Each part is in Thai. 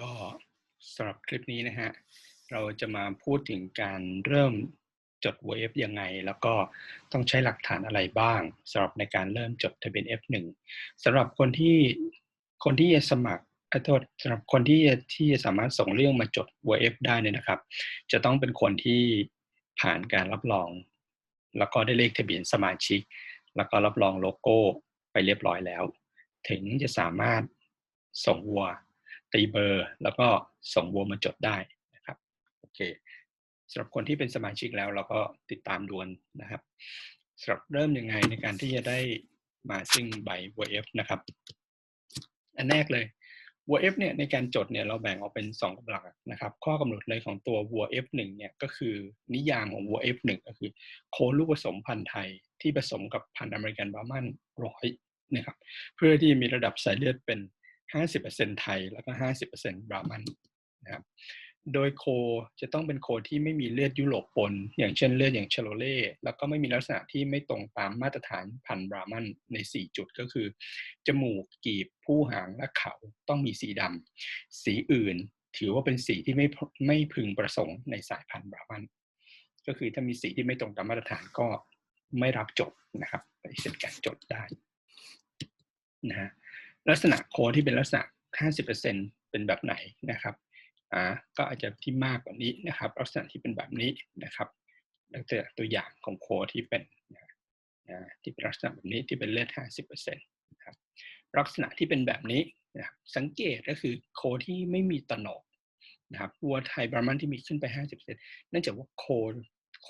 ก็สำหรับคลิปนี้นะฮะ เราจะมาพูดถึงการเริ่มจด VF ยังไง แล้วก็ต้องใช้หลักฐานอะไรบ้างสำหรับในการเริ่มจดทะเบียน F1 สำหรับคนที่คนที่จะสมัครขอโทษสำหรับคนที่ที่จะสามารถส่งเรื่องมาจด VF ได้เนี่ยนะครับ จะต้องเป็นคนที่ผ่านการรับรอง แล้วก็ได้เลขทะเบียนสมาชิก แล้วก็รับรองโลโก้ไปเรียบร้อยแล้ว ถึงจะสามารถส่งวัว ตีเบอร์ แล้วก็ส่งวัวมาจดได้นะครับโอเคสำหรับคนที่เป็นสมาชิกแล้วเราก็ติดตามดวนนะครับสำหรับเริ่มยังไงในการที่จะได้มาซึ่งใบ VF นะครับ อันแรกเลย VF เนี่ยในการจดเนี่ยเราแบ่งออกเป็น 2กำลังนะครับ ข้อกำหนดเลยของตัว VF1 เนี่ยก็คือนิยามของ VF1 ก็คือโคลูกผสมพันธุ์ไทยที่ผสมกับพันธุ์อเมริกันบาร์มันร้อยนะครับเพื่อที่มีระดับสายเลือดเป็น 50%ไทยแล้วก็ 50%บรามันนะครับโดยโคจะต้องเป็นโคที่ไม่มีเลือดยุโรปปน อย่างเช่นเลือดอย่างเชโลเล่ แล้วก็ไม่มีลักษณะที่ไม่ตรงตามมาตรฐานพันธุ์บรามันใน 4 จุดก็คือ จมูกกีบผู้หางและเขาต้องมีสีดำสีอื่นถือว่าเป็นสีที่ไม่ไม่พึงประสงค์ในสายพันธุ์บรามัน ก็คือถ้ามีสีที่ไม่ตรงตามมาตรฐานก็ไม่รับจดนะครับปฏิเสธการจดได้นะฮะ ลักษณะโคที่เป็นลักษณะ 50%เป็นแบบไหนนะครับอ่าก็อาจจะที่มากกว่านี้นะครับ ลักษณะที่เป็นแบบนี้นะครับลักษณะตัวอย่างของโคที่เป็นนะที่เป็นลักษณะแบบนี้ที่เป็นเลือด50%นะครับลักษณะที่เป็นแบบนี้นะครับสังเกตก็คือโคที่ไม่มีตนกนะครับวัวไทยบรามันที่มีขึ้นไป 50%เนื่องจากว่าโคโค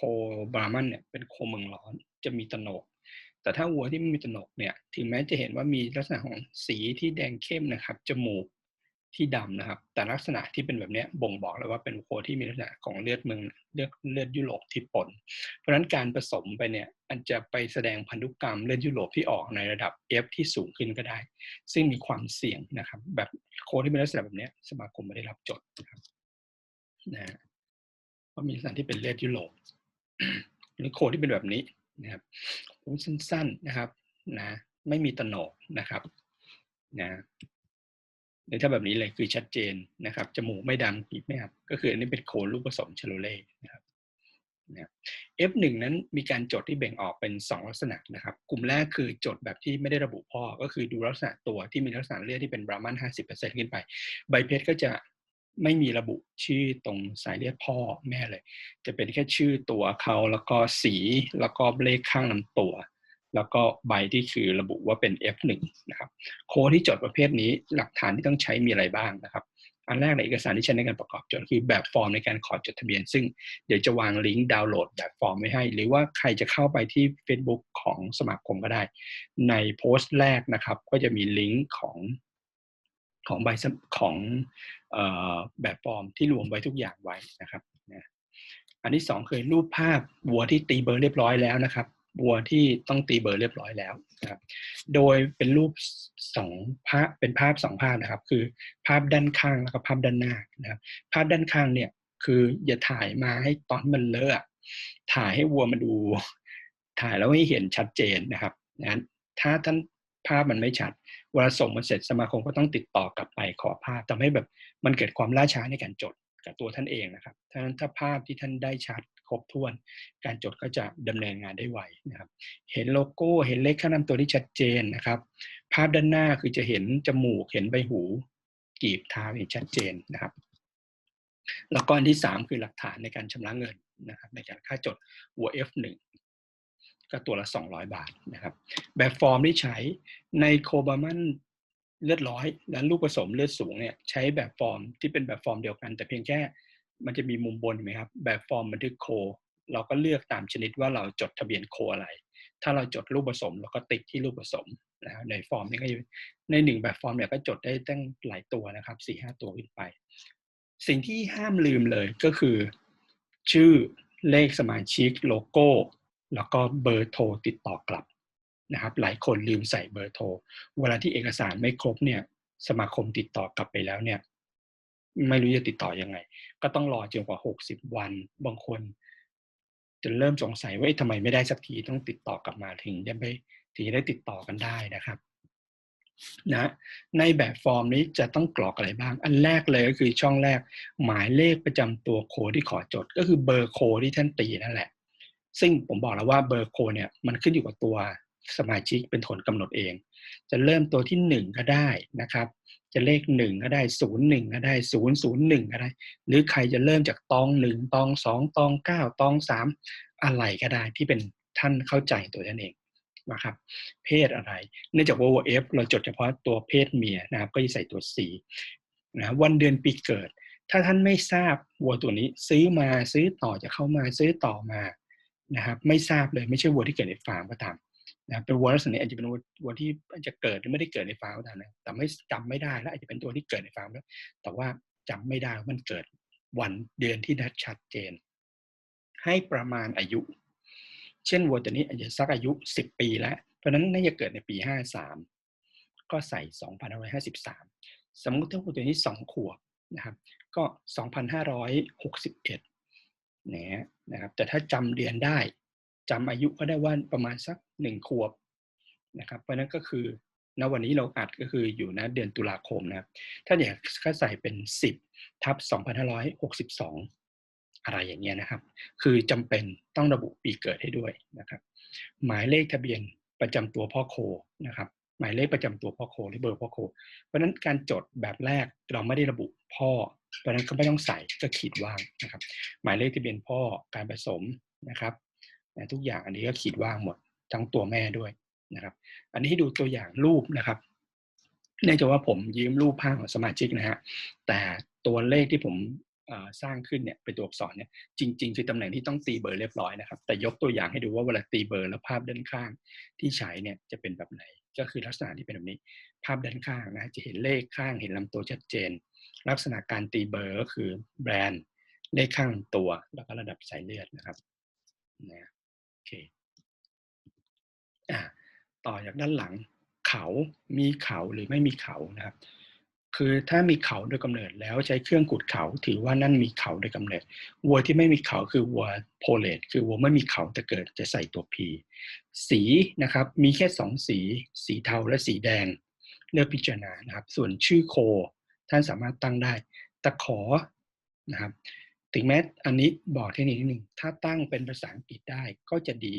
บรามันเนี่ยเป็นโคเมืองร้อนจะมีตนก แต่ถ้าวัวที่ไม่มีตนกเนี่ยถึงแม้จะเห็นว่ามีลักษณะของสีที่แดงเข้มนะครับจมูกที่ดำนะครับ แต่ลักษณะที่เป็นแบบนี้บ่งบอกเลยว่าเป็นโคที่มีลักษณะของเลือดเมืองเลือดเลือดยุโรปที่ปน เพราะฉะนั้นการผสมไปเนี่ยอันจะไปแสดงพันธุกรรมเลือดยุโรปที่ออกในระดับ F ที่สูงขึ้นก็ได้ ซึ่งมีความเสี่ยงนะครับ แบบโคที่เป็นลักษณะแบบนี้สมาคมไม่ได้รับจดนะครับนะเพราะมีลักษณะที่เป็นเลือดยุโรปหรือโคที่เป็นแบบนี้นะครับ สั้นๆนะครับนะไม่มีตโนกนะครับนะในถ้าแบบนี้เลยคือชัดเจนนะครับจมูกไม่ดำปีบไม่หับก็คืออันนี้เป็นโคนรูปผสมเชโลเล่นะครับนะ F1 นั้นมีการจดที่แบ่งออกเป็น 2 ลักษณะนะครับ กลุ่มแรกคือจดแบบที่ไม่ได้ระบุพ่อ ก็คือดูลักษณะตัวที่มีลักษณะเลือดที่เป็นบรามัน50%ขึ้นไป ใบเพชรก็จะ ไม่มีระบุชื่อตรงสายเลือดพ่อแม่เลย จะเป็นแค่ชื่อตัวเขาแล้วก็สีแล้วก็เลขข้างลำตัว แล้วก็ใบที่คือระบุว่าเป็น F1 นะครับ โค้ดที่จดประเภทนี้หลักฐานที่ต้องใช้มีอะไรบ้างนะครับอันแรกในเอกสารที่ใช้ในการประกอบจดคือแบบฟอร์มในการขอจดทะเบียน ซึ่งเดี๋ยวจะวางลิงก์ดาวน์โหลดแบบฟอร์มไว้ให้ หรือว่าใครจะเข้าไปที่ Facebook ของสมาคมก็ได้ ในโพสต์แรกนะครับ ก็จะมีลิงก์ของ ของใบของแบบฟอร์มที่รวมไว้ทุกอย่างไว้นะครับอันที่สองคือรูปภาพวัวที่ตีเบอร์เรียบร้อยแล้วนะครับวัวที่ต้องตีเบอร์เรียบร้อยแล้วนะครับ โดยเป็นรูปสองภาพเป็นภาพสองภาพนะครับ คือภาพด้านข้างแล้วก็ภาพด้านหน้านะครับ ภาพด้านข้างเนี่ยคืออย่าถ่ายมาให้ตอนมันเลอะถ่ายให้วัวมาดู ถ่ายแล้วให้เห็นชัดเจนนะครับนั้นถ้าท่าน ภาพมันไม่ชัด เวลาส่งมาเสร็จสมาคมก็ต้องติดต่อกลับไปขอภาพทำให้แบบมันเกิดความล่าช้าในการจดกับตัวท่านเองนะครับถ้าถ้าภาพที่ท่านได้ชัดครบถ้วน การจดก็จะดำเนินงานได้ไวนะครับ เห็นโลโก้ เห็นเลขข้างนำตัวที่ชัดเจนนะครับ ภาพด้านหน้าคือจะเห็นจมูก เห็นใบหู กีบเท้าเห็นชัดเจนนะครับ แล้วก็อันที่ 3 คือหลักฐานในการชำระเงินนะครับในการค่าจด หัว F1 ก็ตัวละ 200 บาทนะครับแบบฟอร์มที่ใช้ในโคบามันเลือดร้อย และลูกผสมเลือดสูงเนี่ยใช้แบบฟอร์มที่เป็นแบบฟอร์มเดียวกัน แต่เพียงแค่มันจะมีมุมบนไหมครับแบบฟอร์มบันทึกโค เราก็เลือกตามชนิดว่าเราจดทะเบียนโคอะไร ถ้าเราจดลูกผสมเราก็ติดที่ลูกผสมนะในฟอร์มนี้ก็ในหนึ่งแบบฟอร์มเนี่ยก็จดได้ตั้งหลายตัวนะครับสี่ห้าตัวขึ้นไป สิ่งที่ห้ามลืมเลยก็คือ ชื่อเลขสมาชิกโลโก้ แล้วก็เบอร์โทรติดต่อกลับนะครับ หลายคนลืมใส่เบอร์โทร เวลาที่เอกสารไม่ครบเนี่ย สมาคมติดต่อกลับไปแล้วเนี่ย ไม่รู้จะติดต่อยังไง ก็ต้องรอจนกว่าหกสิบวัน บางคนจะเริ่มสงสัยว่าทำไมไม่ได้สักทีต้องติดต่อกลับมาถึงจะไปถึงจะได้ติดต่อกันได้นะครับนะในแบบฟอร์มนี้จะต้องกรอกอะไรบ้าง อันแรกเลยก็คือช่องแรกหมายเลขประจำตัวโคดที่ขอจด ก็คือเบอร์โคดที่ท่านตีนั่นแหละ ซึ่งผมบอกแล้วว่าเบอร์โคเนี่ยมันขึ้นอยู่กับตัวสมาชิกเป็นคนกำหนดเอง จะเริ่มตัวที่หนึ่งก็ได้นะครับ จะเลขหนึ่งก็ได้ศูนย์หนึ่งก็ได้ศูนย์ศูนย์หนึ่งก็ได้ หรือใครจะเริ่มจากตองหนึ่งตองสองตองเก้าตองสามอะไรก็ได้ที่เป็นท่านเข้าใจตัวท่านเองนะครับเพศอะไรเนื่องจากว่า F เราจดเฉพาะตัวเพศเมียนะครับ ก็จะใส่ตัว C นะวันเดือนปีเกิด ถ้าท่านไม่ทราบวัวตัวนี้ซื้อมาซื้อต่อจะเข้ามาซื้อต่อมา นะครับไม่ทราบเลยไม่ใช่วัวที่เกิดในฟาร์มก็ตามนะเป็นวัวลักษณะนี้อาจจะเป็นวัวที่อาจจะเกิดหรือไม่ได้เกิดในฟาร์มก็ตามนะแต่ไม่จำไม่ได้แล้วอาจจะเป็นตัวที่เกิดในฟาร์มแล้วแต่ว่าจำไม่ได้มันเกิดวันเดือนที่ชัดเจน ให้ประมาณอายุ เช่นวัวตัวนี้อาจจะสักอายุ 10 ปีแล้ว เพราะนั้นน่าจะเกิดในปี 53 ก็ใส่ 2553 สมมติถ้าวัวตัวนี้ 2 ขวบนะครับ ก็ 2561นะนะครับแต่ถ้าจำเดือนได้จำอายุก็ได้ว่าประมาณสัก1ขวบนะครับ เพราะนั้นก็คือณวันนี้เราอัดก็คืออยู่นเดือนตุลาคมนะครับ ถ้าอยากก็ใส่เป็น 10ทับ2562 อะไรอย่างเงี้ยนะครับ คือจำเป็นต้องระบุปีเกิดให้ด้วยนะครับ หมายเลขทะเบียนประจำตัวพ่อโคนะครับ หมายเลขประจำตัวพ่อโคหรือเบอร์พ่อโค เพราะฉะนั้นการจดแบบแรกเราไม่ได้ระบุพ่อ เพราะฉะนั้นก็ไม่ต้องใส่ก็ขีดว่างนะครับ หมายเลขทะเบียนพ่อการผสมนะครับทุกอย่างอันนี้ก็ขีดว่างหมดทั้งตัวแม่ด้วยนะครับ อันนี้ให้ดูตัวอย่างรูปนะครับเนื่องจากว่าผมยืมรูปภาพของสมาชิกนะฮะแต่ตัวเลขที่ผมสร้างขึ้นเนี่ยเป็นตัวอักษรเนี่ยจริง ๆ คือตำแหน่งที่ต้องตีเบอร์เรียบร้อยนะครับ แต่ยกตัวอย่างให้ดูว่าเวลาตีเบอร์แล้วภาพด้านข้างที่ใช้เนี่ยจะเป็นแบบไหน ก็คือลักษณะที่เป็นแบบนี้ ภาพด้านข้างนะจะเห็นเลขข้างเห็นลำตัวชัดเจน ลักษณะการตีเบอร์ก็คือแบรนด์เลขข้างตัวแล้วก็ระดับสายเลือดนะครับนะโอเคอ่าต่อจากด้านหลังเขามีเขาหรือไม่มีเขานะครับ คือถ้ามีเขาโดยกำเนิดแล้วใช้เครื่องขุดเขาถือว่านั่นมีเขาโดยกำเนิดวัวที่ไม่มีเขาคือวัวโพเลตคือวัวไม่มีเขาแต่เกิดจะใส่ตัวพีสีนะครับมีแค่สองสี สีเทาและสีแดง เลือกพิจารณานะครับ ส่วนชื่อโค ท่านสามารถตั้งได้ตะขอนะครับถึงแม้อันนี้บอกเทคนิคนิดหนึ่งถ้าตั้งเป็นภาษาอังกฤษได้ก็จะดี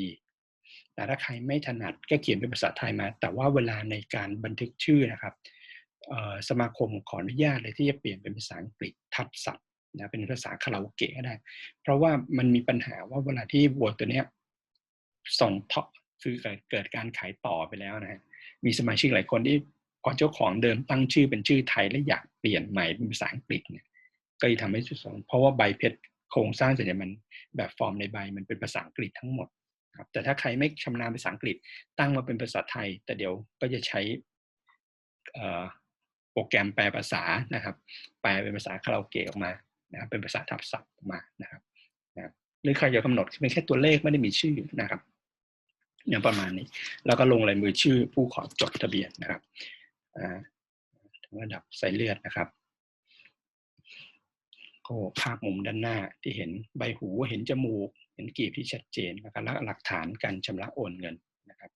แต่ถ้าใครไม่ถนัดก็เขียนเป็นภาษาไทยมา แต่ว่าเวลาในการบันทึกชื่อนะครับ สมาคมขออนุญาตเลยที่จะเปลี่ยนเป็นภาษาอังกฤษทับศัพท์นะเป็นภาษาคาราโอเกะก็ได้ เพราะว่ามันมีปัญหาว่าเวลาที่วัวตัวเนี้ยส่งท็อปคือเกิดการขายต่อไปแล้วนะมีสมาชิกหลายคนที่พอเจ้าของเดิมตั้งชื่อเป็นชื่อไทยและอยากเปลี่ยนใหม่เป็นภาษาอังกฤษเนี่ยก็จะทำให้สุดสองเพราะว่าใบเพชรโครงสร้างส่วนใหญ่มันแบบฟอร์มในใบมันเป็นภาษาอังกฤษทั้งหมดครับแต่ถ้าใครไม่ชำนาญภาษาอังกฤษตั้งมาเป็นภาษาไทย แต่เดี๋ยวก็จะใช้ โปรแกรมแปลภาษานะครับแปลเป็นภาษาคาราโอเกะออกมานะครับเป็นภาษาทับศัพท์ออกมานะครับนะหรือใครจะกำหนดเป็นแค่ตัวเลขไม่ได้มีชื่อนะครับอย่างประมาณนี้ แล้วก็ลงลายมือชื่อผู้ขอจดทะเบียนนะครับถึงระดับสายเลือดนะครับก็ภาพมุมด้านหน้าที่เห็นใบหูเห็นจมูก เห็นกีบที่ชัดเจนนะครับและหลักฐานการชำระโอนเงินนะครับ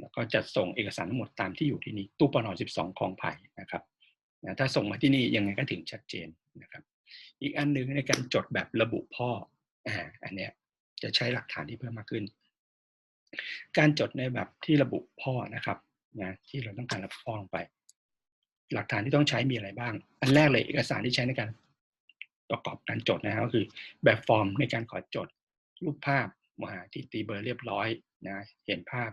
แล้วก็จะส่งเอกสารทั้งหมดตามที่อยู่ที่นี่ตู้ปน12คลองไผ่นะครับนะถ้าส่งมาที่นี่ยังไงก็ถึงชัดเจนนะครับ อีกอันหนึ่งในการจดแบบระบุพ่ออ่าอันเนี้ยจะใช้หลักฐานที่เพิ่มมากขึ้น การจดในแบบที่ระบุพ่อนะครับนะที่เราต้องการระบุพ่อลงไป หลักฐานที่ต้องใช้มีอะไรบ้าง อันแรกเลยเอกสารที่ใช้ในการประกอบการจดนะครับก็คือแบบฟอร์มในการขอจดรูปภาพมาที่ตีเบอร์เรียบร้อยนะเห็นภาพ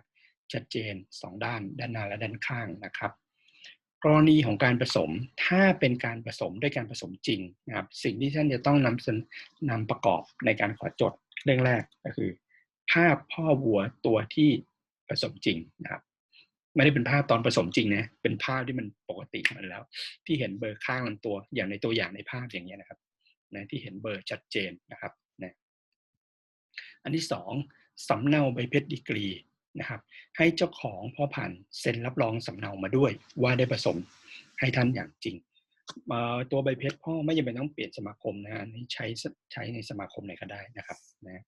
ชัดเจน 2 ด้าน ด้านหน้าและด้านข้างนะครับ กรณีของการผสมถ้าเป็นการผสมด้วยการผสมจริงนะครับ สิ่งที่ท่านจะต้องนำนำประกอบในการขอจดเรื่องแรกก็คือ ภาพพ่อวัวตัวที่ผสมจริงนะครับไม่ได้เป็นภาพตอนผสมจริงนะ เป็นภาพที่มันปกติมันแล้ว ที่เห็นเบอร์ข้างลำตัวอย่างในตัวอย่างในภาพอย่างนี้นะครับนะที่เห็นเบอร์ชัดเจนนะครับนะอันที่สองสำเนาใบเพชรดีกรี นะครับให้เจ้าของพ่อพันธุ์เซ็นรับรองสำเนามาด้วยว่าได้ผสมให้ท่านอย่างจริง ตัวใบเพชรพ่อไม่จำเป็นต้องเปลี่ยนสมาคมนะนี่ใช้ใช้ในสมาคมไหนก็ได้นะครับนะ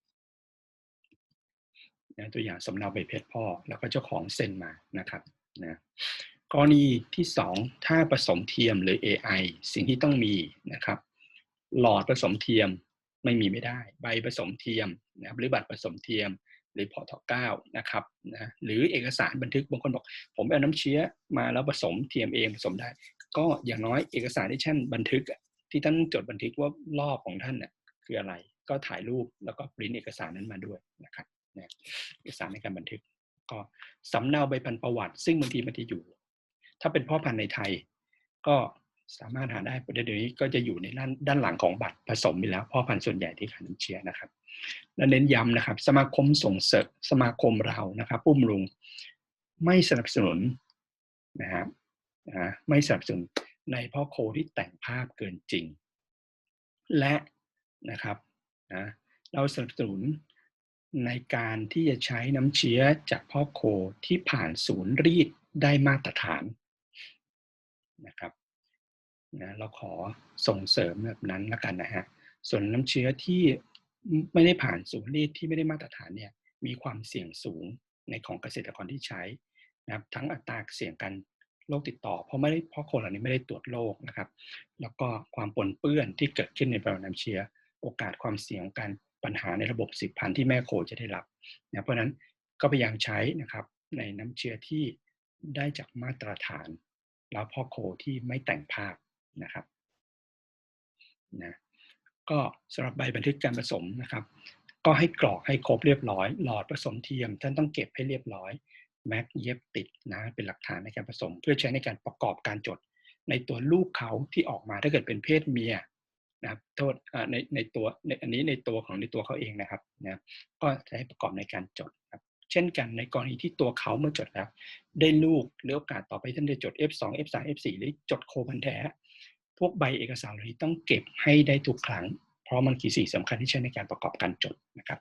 นะตัวอย่างสำเนาใบเพชรพ่อแล้วก็เจ้าของเซ็นมานะครับนะกรณีที่ 2 ถ้าผสมเทียมหรือ AI สิ่งที่ต้องมีนะครับ หลอดผสมเทียมไม่มีไม่ได้ ใบผสมเทียมนะครับหรือบัตรผสมเทียม หรือพอทเก้านะครับนะหรือเอกสารบันทึกบางคนบอก ผมเอาน้ำเชื้อมาแล้วผสมเทียมเองผสมได้ ก็อย่างน้อยเอกสารที่ท่านบันทึกที่ท่านจดบันทึกว่ารอบของท่านน่ะคืออะไรก็ถ่ายรูปแล้วก็ปริ้นเอกสารนั้นมาด้วยนะครับนะเอกสารในการบันทึก ก็สำเนาใบพันประวัติ ซึ่งบางทีมันจะอยู่ ถ้าเป็นพ่อพันธุ์ในไทย ก็ สามารถหาได้ประเดี๋ยวนี้ก็จะอยู่ในด้านด้านหลังของบัตรผสมไปแล้วพ่อพันธุ์ส่วนใหญ่ที่ขายน้ำเชื้อนะครับ และเน้นย้ำนะครับ สมาคมส่งเสริมสมาคมเรานะครับปุ้มลุงไม่สนับสนุนนะครับนะไม่สนับสนุนในพ่อโคที่แต่งภาพเกินจริง และนะครับนะเราสนับสนุนในการที่จะใช้น้ำเชื้อจากพ่อโคที่ผ่านศูนย์รีดได้มาตรฐานนะครับ นะเราขอส่งเสริมแบบนั้นล้วกันนะฮะส่วนน้ำเชื้อที่ไม่ได้ผ่านศูนย์รีดที่ไม่ได้มาตรฐานเนี่ยมีความเสี่ยงสูงในของเกษตรกรที่ใช้นะครับทั้งอัตราเสี่ยงกันโรคติดต่อ เพราะไม่ได้เพราะคนเหล่านี้ไม่ได้ตรวจโรคนะครับ แล้วก็ความปนเปื้อนที่เกิดขึ้นในปริมาณน้ำเชื้อโอกาสความเสี่ยงการปัญหาในระบบสืบพันธุ์ที่แม่โคจะได้รับนะเพราะนั้นก็พยายามใช้นะครับในน้ำเชื้อที่ได้จากมาตรฐาน แล้วพ่อโคที่ไม่แต่งภาพ นะครับนะก็สำหรับใบบันทึกการผสมนะครับ ก็ให้กรอกให้ครบเรียบร้อย หลอดผสมเทียม ท่านต้องเก็บให้เรียบร้อยแม็กเย็บติดนะเป็นหลักฐานในการผสม เพื่อใช้ในการประกอบการจด ในตัวลูกเขาที่ออกมาถ้าเกิดเป็นเพศเมียนะครับโทษในในตัวในอันนี้ในตัวของในตัวเขาเองนะครับนะก็จะให้ประกอบในการจดครับเช่นกันในกรณีที่ตัวเขาเมื่อจดแล้ว ได้ลูกหรือโอกาสต่อไปท่านจะจด F2 F3 F4 หรือจดโคพันแท้ วกใบเอกสารเหล่านี้ต้องเก็บให้ได้ทุกครั้ง เพราะมันคือสิ่งสำคัญที่ใช้ในการประกอบการจดนะครับ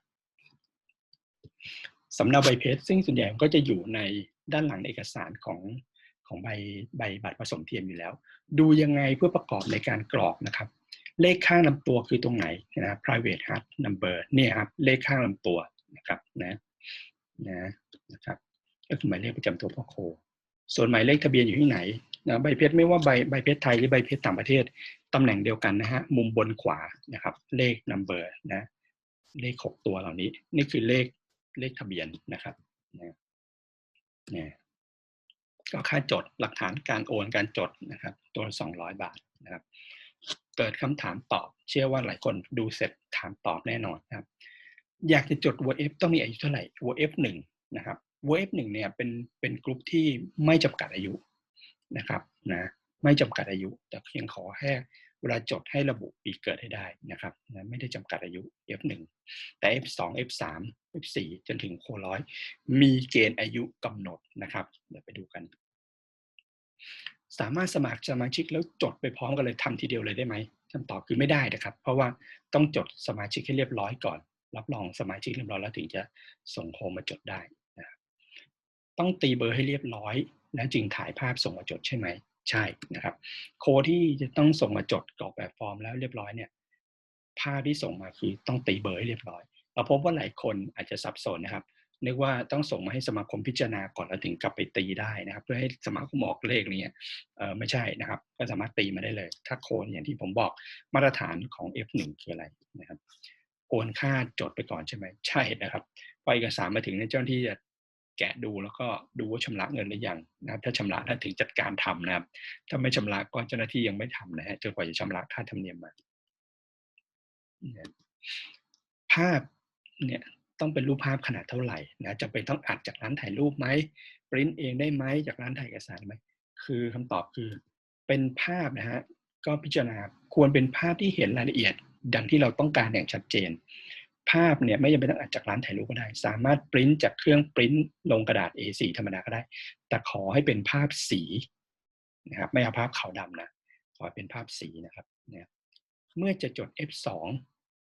สำเนาใบเพชรซึ่งส่วนใหญ่ก็จะอยู่ในด้านหลังเอกสารของของใบใบบัตรผสมเทียมอยู่แล้ว ดูยังไงเพื่อประกอบในการกรอกนะครับ เลขข้างลำตัวคือตรงไหนนะ private heart number เนี่ยครับเลขข้างลำตัวนะครับนะนะนะครับก็คือหมายเลขประจำตัวพ่อโค ส่วนหมายเลขทะเบียนอยู่ที่ไหน นะใบเพชรไม่ว่าใบใบเพชรไทยหรือใบเพชรต่างประเทศตำแหน่งเดียวกันนะฮะมุมบนขวานะครับ เลข number นะ เลขหกตัวเหล่านี้ นี่คือเลขเลขทะเบียนนะครับนะนะก็ค่าจดหลักฐานการโอนการจดนะครับ ตัวสองร้อยบาทนะครับ เกิดคำถามตอบ เชื่อว่าหลายคนดูเสร็จถามตอบแน่นอนครับ อยากจะจด WF ต้องมีอายุเท่าไหร่ WF หนึ่งนะครับ WF หนึ่งเนี่ยเป็นเป็นกลุ่มที่ไม่จำกัดอายุ นะครับนะไม่จำกัดอายุ แต่เพียงขอแค่เวลาจดให้ระบุปีเกิดให้ได้นะครับนะไม่ได้จำกัดอายุ F1 แต่ F2 F3 F4 จนถึงโคร้อยมีเกณฑ์อายุกำหนดนะครับ เดี๋ยวไปดูกัน สามารถสมัครสมาชิกแล้วจดไปพร้อมกันเลยทำทีเดียวเลยได้ไหมคำตอบคือไม่ได้นะครับ เพราะว่าต้องจดสมาชิกให้เรียบร้อยก่อน รับรองสมาชิกเรียบร้อยแล้วถึงจะส่งโคมาจดได้นะต้องตีเบอร์ให้เรียบร้อย แล้วจึงถ่ายภาพส่งมาจดใช่ไหมใช่นะครับ โคที่จะต้องส่งมาจดกรอกแบบฟอร์มแล้วเรียบร้อยเนี่ยภาพที่ส่งมาคือต้องตีเบอร์ให้เรียบร้อย เราพบว่าหลายคนอาจจะสับสนนะครับนึกว่าต้องส่งมาให้สมาคมพิจารณาก่อนแล้วถึงกลับไปตีได้นะครับ เพื่อให้สมาคมออกเลขนี้เออไม่ใช่นะครับ ก็สามารถตีมาได้เลย ถ้าโคนอย่างที่ผมบอกมาตรฐานของ F1 คืออะไรนะครับโอนค่าจดไปก่อนใช่ไหมใช่นะครับพอเอกสารมาถึงในเจ้าหน้าที่จะ แกะดูแล้วก็ดูว่าชำระเงินหรือยังนะครับถ้าชำระถ้าถึงจัดการทำนะครับ ถ้าไม่ชำระก็เจ้าหน้าที่ยังไม่ทำนะฮะจนกว่าจะชำระค่าธรรมเนียมมาภาพเนี่ยต้องเป็นรูปภาพขนาดเท่าไหร่นะจะเป็นต้องอัดจากร้านถ่ายรูปไหมปริ้นเองได้ไหมจากร้านถ่ายเอกสารไหมคือคำตอบคือเป็นภาพนะฮะก็พิจารณาควรเป็นภาพที่เห็นรายละเอียด ดังที่เราต้องการอย่างชัดเจน ภาพเนี่ยไม่จำเป็นต้องอัดจากร้านถ่ายรูปก็ได้ สามารถปริ้นจากเครื่องปริ้นลงกระดาษ A4 ธรรมดาก็ได้ แต่ขอให้เป็นภาพสีนะครับ ไม่เอาภาพขาวดำนะ ขอเป็นภาพสีนะครับเนี่ยเมื่อจะจด F2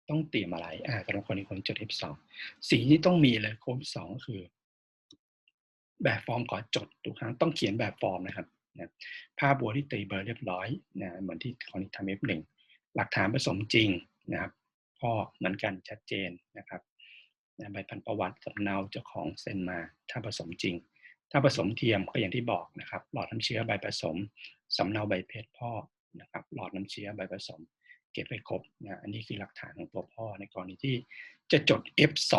ต้องเตรียมอะไร อ่าสำหรับคนที่คนจด F2 สีที่ต้องมีเลยโค้ดสองก็คือ แบบฟอร์มขอจดทุกครั้งต้องเขียนแบบฟอร์มนะครับนะภาพบัวที่ตีเบอร์เรียบร้อยนะเหมือนที่คนที่ทำ F1 หลักฐานผสมจริงนะครับ พ่อเหมือนกันชัดเจนนะครับใบพันประวัติสำเนาเจ้าของเซ็นมาถ้าผสมจริง ถ้าผสมเทียมก็อย่างที่บอกนะครับหลอดน้ำเชื้อใบผสมสำเนาใบเพศพ่อนะครับหลอดน้ำเชื้อใบผสม เก็บไว้ครบนะอันนี้คือหลักฐานของตัวพ่อในกรณีที่จะจด F2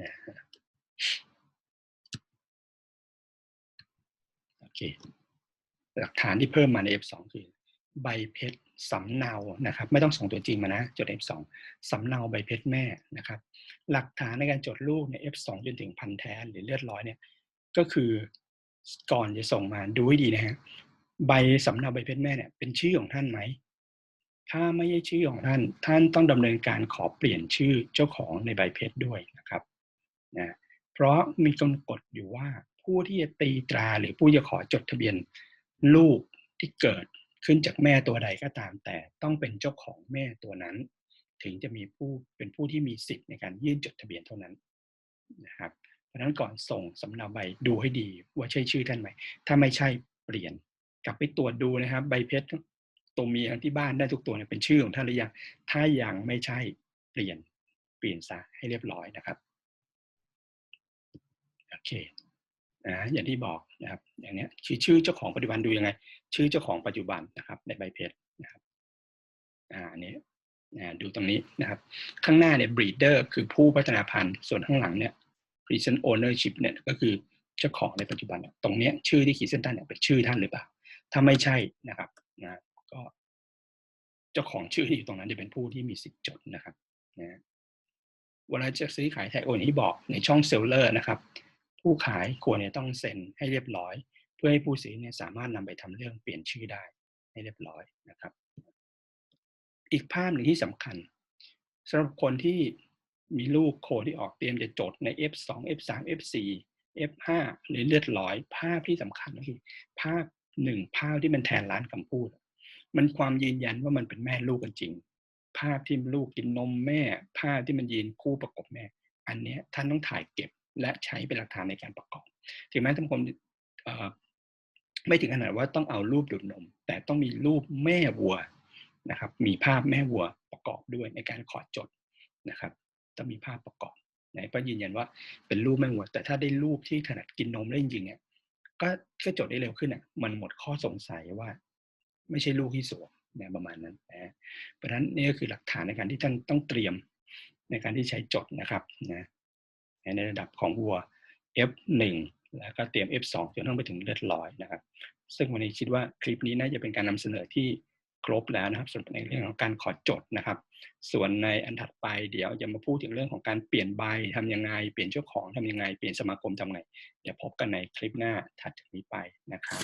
นะโอเคหลักฐานที่เพิ่มมาใน F2 คือใบเพชร สำเนานะครับ ไม่ต้องส่งตัวจริงมานะจด F2 สำเนาใบเพชรแม่นะครับ หลักฐานในการจดลูกใน F2 จนถึงพันแท้หรือเลือดร้อยเนี่ยก็คือก่อนจะส่งมาดูให้ดีนะฮะใบสำเนาใบเพชรแม่เนี่ยเป็นชื่อของท่านไหมถ้าไม่ใช่ชื่อของท่าน ท่านต้องดำเนินการขอเปลี่ยนชื่อเจ้าของในใบเพชรด้วยนะครับนะเพราะมีกำหนดอยู่ว่าผู้ที่จะตีตราหรือผู้จะขอจดทะเบียนลูกที่เกิด ขึ้นจากแม่ตัวใดก็ตาม แต่ต้องเป็นเจ้าของแม่ตัวนั้น ถึงจะมีผู้เป็นผู้ที่มีสิทธิ์ในการยื่นจดทะเบียนเท่านั้นนะครับเพราะนั้นก่อนส่งสำเนาใบดูให้ดีว่าใช่ชื่อท่านไหมถ้าไม่ใช่เปลี่ยน กลับไปตรวจดูนะครับ ใบเพชรตัวเมียที่บ้านได้ทุกตัวเนี่ยเป็นชื่อของท่านหรือยังถ้ายังไม่ใช่เปลี่ยนเปลี่ยนซะให้เรียบร้อยนะครับโอเค นะอย่างที่บอกนะครับอย่างนี้ชื่อชื่อเจ้าของปัจจุบันดูยังไง ชื่อเจ้าของปัจจุบันนะครับ ในใบเพชรนะครับอ่าอันนี้นะดูตรงนี้นะครับ ข้างหน้าเนี่ย breeder คือผู้พัฒนาพันธุ์ส่วนข้างหลังเนี่ย present ownership เนี่ยก็คือเจ้าของในปัจจุบันตรงเนี้ยชื่อที่ขีดเส้นใต้เนี่ยเป็นชื่อท่านหรือเปล่าถ้าไม่ใช่นะครับนะก็เจ้าของชื่อที่อยู่ตรงนั้นจะเป็นผู้ที่มีสิทธิ์จดนะครับนะเวลาจะซื้อขายแท็กโอนที่บอกในช่องเซลเลอร์นะครับ ผู้ขายควรเนี่ยต้องเซ็นให้เรียบร้อย เพื่อให้ผู้ซื้อเนี่ยสามารถนำไปทำเรื่องเปลี่ยนชื่อได้ให้เรียบร้อยนะครับ อีกภาพหนึ่งที่สำคัญสำหรับคนที่มีลูกโคที่ออกเตรียมจะจดใน F2 F3 F4 F5 หรือเลือดร้อย ภาพที่สำคัญก็คือภาพหนึ่งภาพที่มันแทนล้านคำพูด มันความยืนยันว่ามันเป็นแม่ลูกกันจริง ภาพที่ลูกกินนมแม่ ภาพที่มันยืนคู่ประกบแม่ อันนี้ท่านต้องถ่ายเก็บ และใช้เป็นหลักฐานในการประกอบ ถึงแม้ท่านคนไม่ถึงขนาดว่าต้องเอารูปดูดนม แต่ต้องมีรูปแม่วัวนะครับ มีภาพแม่วัวประกอบด้วยในการขอจดนะครับต้องมีภาพประกอบนะเพื่อยืนยันว่าเป็นรูปแม่วัว แต่ถ้าได้รูปที่ถนัดกินนมได้จริงๆเนี่ยก็ก็จดได้เร็วขึ้นอะมันหมดข้อสงสัยว่า ไม่ใช่ลูกที่สวมนะประมาณนั้นนะเพราะฉะนั้นนี่ก็คือหลักฐานในการที่ท่านต้องเตรียมในการที่ใช้จดนะครับนะ ในระดับของวัว F1 แล้วก็เตรียม F2 จนต้องไปถึงเลือดลอยนะครับ ซึ่งวันนี้คิดว่าคลิปนี้น่าจะเป็นการนำเสนอที่ครบแล้วนะครับ ส่วนในเรื่องของการขอจดนะครับ ส่วนในอันถัดไปเดี๋ยวจะมาพูดถึงเรื่องของการเปลี่ยนใบทำยังไง เปลี่ยนเจ้าของทำยังไง เปลี่ยนสมาคมทำไง เดี๋ยวพบกันในคลิปหน้าถัดจากนี้ไปนะครับ